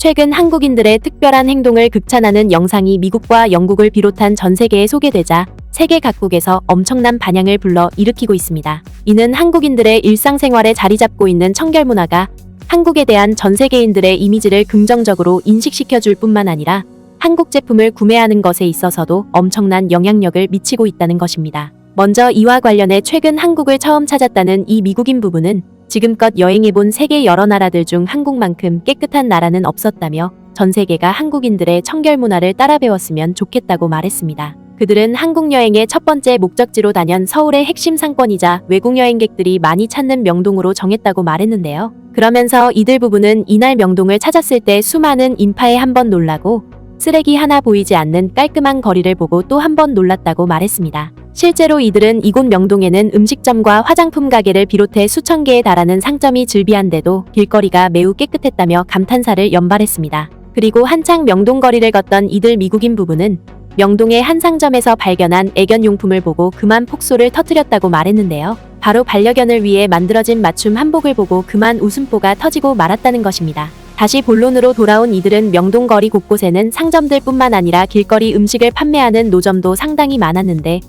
최근 한국인들의 특별한 행동을 극찬하는 영상이 미국과 영국을 비롯한 전 세계에 소개되자 세계 각국에서 엄청난 반향을 불러 일으키고 있습니다. 이는 한국인들의 일상생활에 자리 잡고 있는 청결 문화가 한국에 대한 전 세계인들의 이미지를 긍정적으로 인식시켜 줄 뿐만 아니라 한국 제품을 구매하는 것에 있어서도 엄청난 영향력을 미치고 있다는 것입니다. 먼저 이와 관련해 최근 한국을 처음 찾았다는 이 미국인 부부는 지금껏 여행해본 세계 여러 나라들 중 한국만큼 깨끗한 나라는 없었다며 전 세계가 한국인들의 청결 문화를 따라 배웠으면 좋겠다고 말했습니다. 그들은 한국 여행의 첫 번째 목적지로 단연 서울의 핵심 상권이자 외국 여행객들이 많이 찾는 명동으로 정했다고 말했는데요. 그러면서 이들 부부는 이날 명동을 찾았을 때 수많은 인파에 한 번 놀라고 쓰레기 하나 보이지 않는 깔끔한 거리를 보고 또 한 번 놀랐다고 말했습니다. 실제로 이들은 이곳 명동에는 음식점과 화장품 가게를 비롯해 수천 개에 달하는 상점이 즐비한데도 길거리가 매우 깨끗했다며 감탄사를 연발했습니다. 그리고 한창 명동 거리를 걷던 이들 미국인 부부는 명동의 한 상점에서 발견한 애견용품을 보고 그만 폭소를 터뜨렸다고 말했는데요. 바로 반려견을 위해 만들어진 맞춤 한복을 보고 그만 웃음보가 터지고 말았다는 것입니다. 다시 본론으로 돌아온 이들은 명동 거리 곳곳에는 상점들 뿐만 아니라 길거리 음식을 판매하는 노점도 상당히 많았는데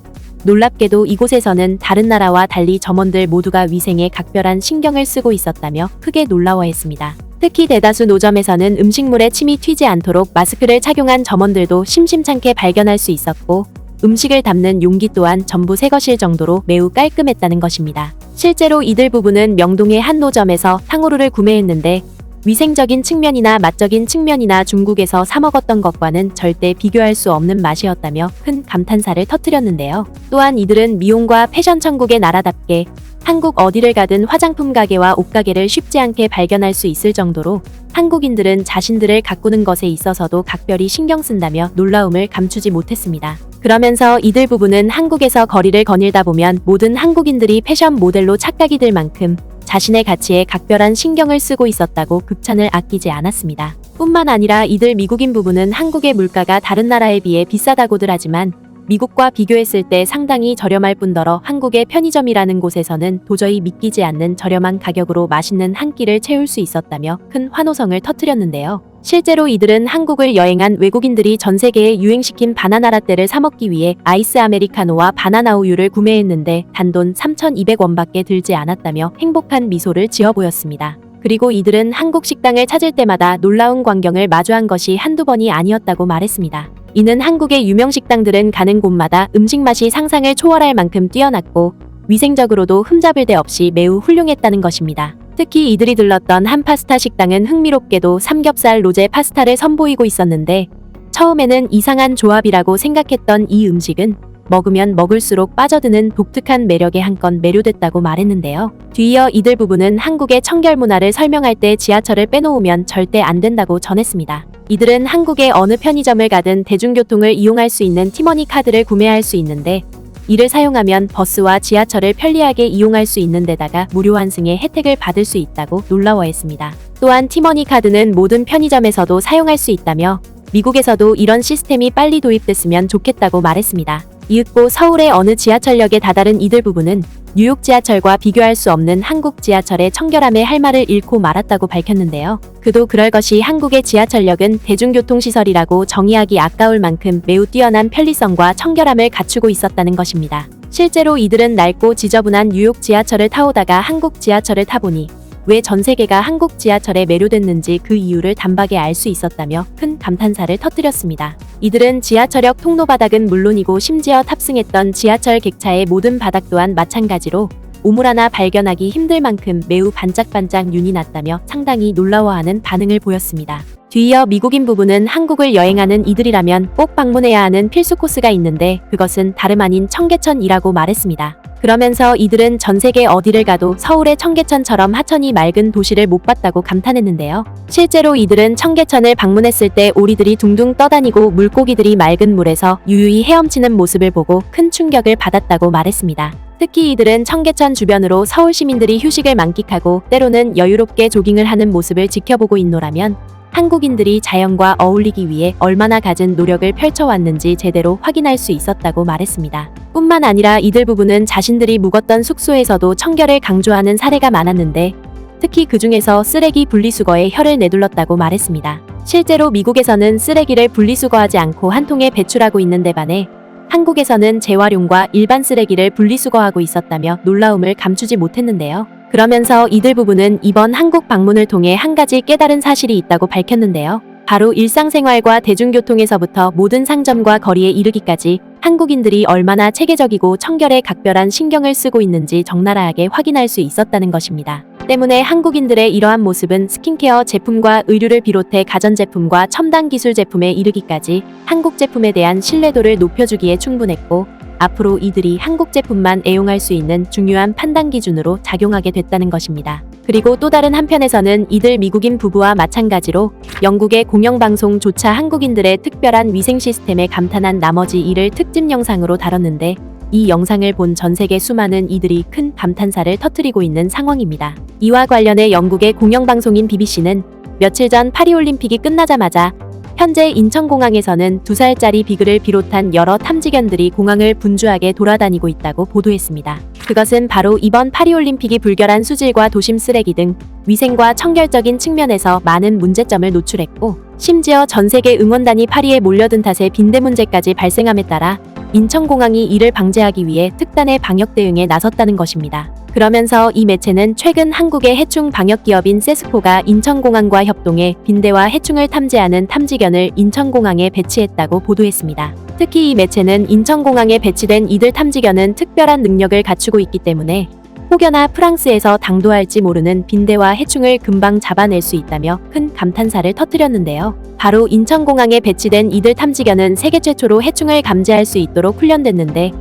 놀랍게도 이곳에서는 다른 나라와 달리 점원들 모두가 위생에 각별한 신경을 쓰고 있었다며 크게 놀라워했습니다. 특히 대다수 노점에서는 음식물에 침이 튀지 않도록 마스크를 착용한 점원들도 심심찮게 발견할 수 있었고 음식을 담는 용기 또한 전부 새것일 정도로 매우 깔끔했다는 것입니다. 실제로 이들 부부는 명동의 한 노점에서 탕후루를 구매했는데 위생적인 측면이나 맛적인 측면이나 중국에서 사 먹었던 것과는 절대 비교할 수 없는 맛이었다며 큰 감탄사를 터뜨렸는데요. 또한 이들은 미용과 패션 천국의 나라답게 한국 어디를 가든 화장품 가게와 옷 가게를 쉽지 않게 발견할 수 있을 정도로 한국인들은 자신들을 가꾸는 것에 있어서도 각별히 신경 쓴다며 놀라움을 감추지 못했습니다. 그러면서 이들 부부는 한국에서 거리를 거닐다 보면 모든 한국인들이 패션 모델로 착각이 들 만큼 자신의 가치에 각별한 신경을 쓰고 있었다고 극찬을 아끼지 않았습니다. 뿐만 아니라 이들 미국인 부부는 한국의 물가가 다른 나라에 비해 비싸다고들 하지만 미국과 비교했을 때 상당히 저렴할 뿐더러 한국의 편의점이라는 곳에서는 도저히 믿기지 않는 저렴한 가격으로 맛있는 한 끼를 채울 수 있었다며 큰 환호성을 터뜨렸는데요. 실제로 이들은 한국을 여행한 외국인들이 전 세계에 유행시킨 바나나 라떼를 사먹기 위해 아이스 아메리카노와 바나나 우유를 구매했는데 단돈 3,200원밖에 들지 않았다며 행복한 미소를 지어 보였습니다. 그리고 이들은 한국 식당을 찾을 때마다 놀라운 광경을 마주한 것이 한두 번이 아니었다고 말했습니다. 이는 한국의 유명 식당들은 가는 곳마다 음식 맛이 상상을 초월할 만큼 뛰어났고 위생적으로도 흠잡을 데 없이 매우 훌륭했다는 것입니다. 특히 이들이 들렀던 한 파스타 식당은 흥미롭게도 삼겹살 로제 파스타를 선보이고 있었는데 처음에는 이상한 조합이라고 생각했던 이 음식은 먹으면 먹을수록 빠져드는 독특한 매력에 한건 매료됐다고 말했는데요. 뒤이어 이들 부부는 한국의 청결 문화를 설명할 때 지하철을 빼놓으면 절대 안 된다고 전했습니다. 이들은 한국의 어느 편의점을 가든 대중교통을 이용할 수 있는 티머니 카드를 구매할 수 있는데 이를 사용하면 버스와 지하철을 편리하게 이용할 수 있는 데다가 무료 환승의 혜택을 받을 수 있다고 놀라워했습니다. 또한 티머니 카드는 모든 편의점에서도 사용할 수 있다며 미국에서도 이런 시스템이 빨리 도입됐으면 좋겠다고 말했습니다. 이윽고 서울의 어느 지하철역에 다다른 이들 부부는 뉴욕 지하철과 비교할 수 없는 한국 지하철의 청결함에 할 말을 잃고 말았다고 밝혔는데요. 그도 그럴 것이 한국의 지하철역은 대중교통시설이라고 정의하기 아까울 만큼 매우 뛰어난 편리성과 청결함을 갖추고 있었다는 것입니다. 실제로 이들은 낡고 지저분한 뉴욕 지하철을 타오다가 한국 지하철을 타보니 왜 전 세계가 한국 지하철에 매료됐는지 그 이유를 단박에 알 수 있었다며 큰 감탄사를 터뜨렸습니다. 이들은 지하철역 통로 바닥은 물론이고 심지어 탑승했던 지하철 객차의 모든 바닥 또한 마찬가지로 우물 하나 발견하기 힘들 만큼 매우 반짝반짝 윤이 났다며 상당히 놀라워하는 반응을 보였습니다. 뒤이어 미국인 부부는 한국을 여행하는 이들이라면 꼭 방문해야 하는 필수 코스가 있는데 그것은 다름 아닌 청계천이라고 말했습니다. 그러면서 이들은 전 세계 어디를 가도 서울의 청계천처럼 하천이 맑은 도시를 못 봤다고 감탄했는데요. 실제로 이들은 청계천을 방문했을 때 오리들이 둥둥 떠다니고 물고기들이 맑은 물에서 유유히 헤엄치는 모습을 보고 큰 충격을 받았다고 말했습니다. 특히 이들은 청계천 주변으로 서울 시민들이 휴식을 만끽하고 때로는 여유롭게 조깅을 하는 모습을 지켜보고 있노라면 한국인들이 자연과 어울리기 위해 얼마나 갖은 노력을 펼쳐왔는지 제대로 확인할 수 있었다고 말했습니다. 뿐만 아니라 이들 부부는 자신들이 묵었던 숙소에서도 청결을 강조하는 사례가 많았는데 특히 그 중에서 쓰레기 분리수거에 혀를 내둘렀다고 말했습니다. 실제로 미국에서는 쓰레기를 분리수거하지 않고 한 통에 배출하고 있는데 반해 한국에서는 재활용과 일반 쓰레기를 분리수거하고 있었다며 놀라움을 감추지 못했는데요. 그러면서 이들 부부는 이번 한국 방문을 통해 한 가지 깨달은 사실이 있다고 밝혔는데요. 바로 일상생활과 대중교통에서부터 모든 상점과 거리에 이르기까지 한국인들이 얼마나 체계적이고 청결에 각별한 신경을 쓰고 있는지 적나라하게 확인할 수 있었다는 것입니다. 때문에 한국인들의 이러한 모습은 스킨케어 제품과 의류를 비롯해 가전제품과 첨단 기술 제품에 이르기까지 한국 제품에 대한 신뢰도를 높여주기에 충분했고 앞으로 이들이 한국 제품만 애용할 수 있는 중요한 판단 기준으로 작용하게 됐다는 것입니다. 그리고 또 다른 한편에서는 이들 미국인 부부와 마찬가지로 영국의 공영방송조차 한국인들의 특별한 위생 시스템에 감탄한 나머지 이를 특집 영상으로 다뤘는데 이 영상을 본 전 세계 수많은 이들이 큰 감탄사를 터뜨리고 있는 상황입니다. 이와 관련해 영국의 공영방송인 BBC는 며칠 전 파리올림픽이 끝나자마자 현재 인천공항에서는 두 살짜리 비글을 비롯한 여러 탐지견들이 공항을 분주하게 돌아다니고 있다고 보도했습니다. 그것은 바로 이번 파리올림픽이 불결한 수질과 도심 쓰레기 등 위생과 청결적인 측면에서 많은 문제점을 노출했고 심지어 전 세계 응원단이 파리에 몰려든 탓에 빈대 문제까지 발생함에 따라 인천공항이 이를 방지하기 위해 특단의 방역 대응에 나섰다는 것입니다. 그러면서 이 매체는 최근 한국의 해충 방역 기업인 세스코가 인천공항과 협동해 빈대와 해충을 탐지하는 탐지견을 인천공항에 배치했다고 보도했습니다. 특히 이 매체는 인천공항에 배치된 이들 탐지견은 특별한 능력을 갖추고 있기 때문에 혹여나 프랑스에서 당도할지 모르는 빈대와 해충을 금방 잡아낼 수 있다며 큰 감탄사를 터뜨렸는데요. 바로 인천공항에 배치된 이들 탐지견은 세계 최초로 해충을 감지할 수 있도록 훈련됐는데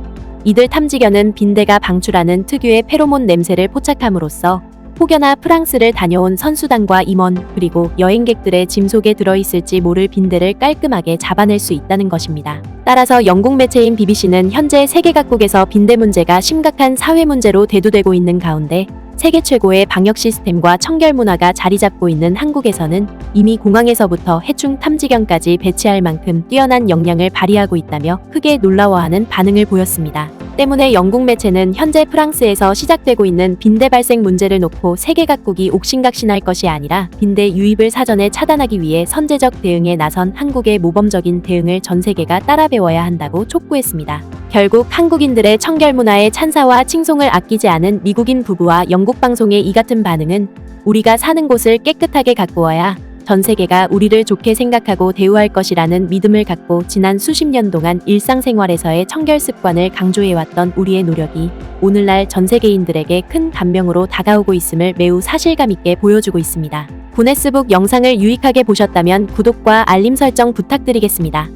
이들 탐지견은 빈대가 방출하는 특유의 페로몬 냄새를 포착함으로써 혹여나 프랑스를 다녀온 선수단과 임원 그리고 여행객들의 짐 속에 들어있을지 모를 빈대를 깔끔하게 잡아낼 수 있다는 것입니다. 따라서 영국 매체인 BBC는 현재 세계 각국에서 빈대 문제가 심각한 사회 문제로 대두되고 있는 가운데 세계 최고의 방역 시스템과 청결 문화가 자리 잡고 있는 한국에서는 이미 공항에서부터 해충 탐지견까지 배치할 만큼 뛰어난 역량을 발휘하고 있다며 크게 놀라워하는 반응을 보였습니다. 때문에 영국 매체는 현재 프랑스에서 시작되고 있는 빈대 발생 문제를 놓고 세계 각국이 옥신각신할 것이 아니라 빈대 유입을 사전에 차단하기 위해 선제적 대응에 나선 한국의 모범적인 대응을 전 세계가 따라 배워야 한다고 촉구했습니다. 결국 한국인들의 청결 문화에 찬사와 칭송을 아끼지 않은 미국인 부부와 영국 방송의 이 같은 반응은 우리가 사는 곳을 깨끗하게 가꾸어야 전 세계가 우리를 좋게 생각하고 대우할 것이라는 믿음을 갖고 지난 수십 년 동안 일상생활에서의 청결 습관을 강조해왔던 우리의 노력이 오늘날 전 세계인들에게 큰 감명으로 다가오고 있음을 매우 사실감 있게 보여주고 있습니다. 구네스북 영상을 유익하게 보셨다면 구독과 알림 설정 부탁드리겠습니다.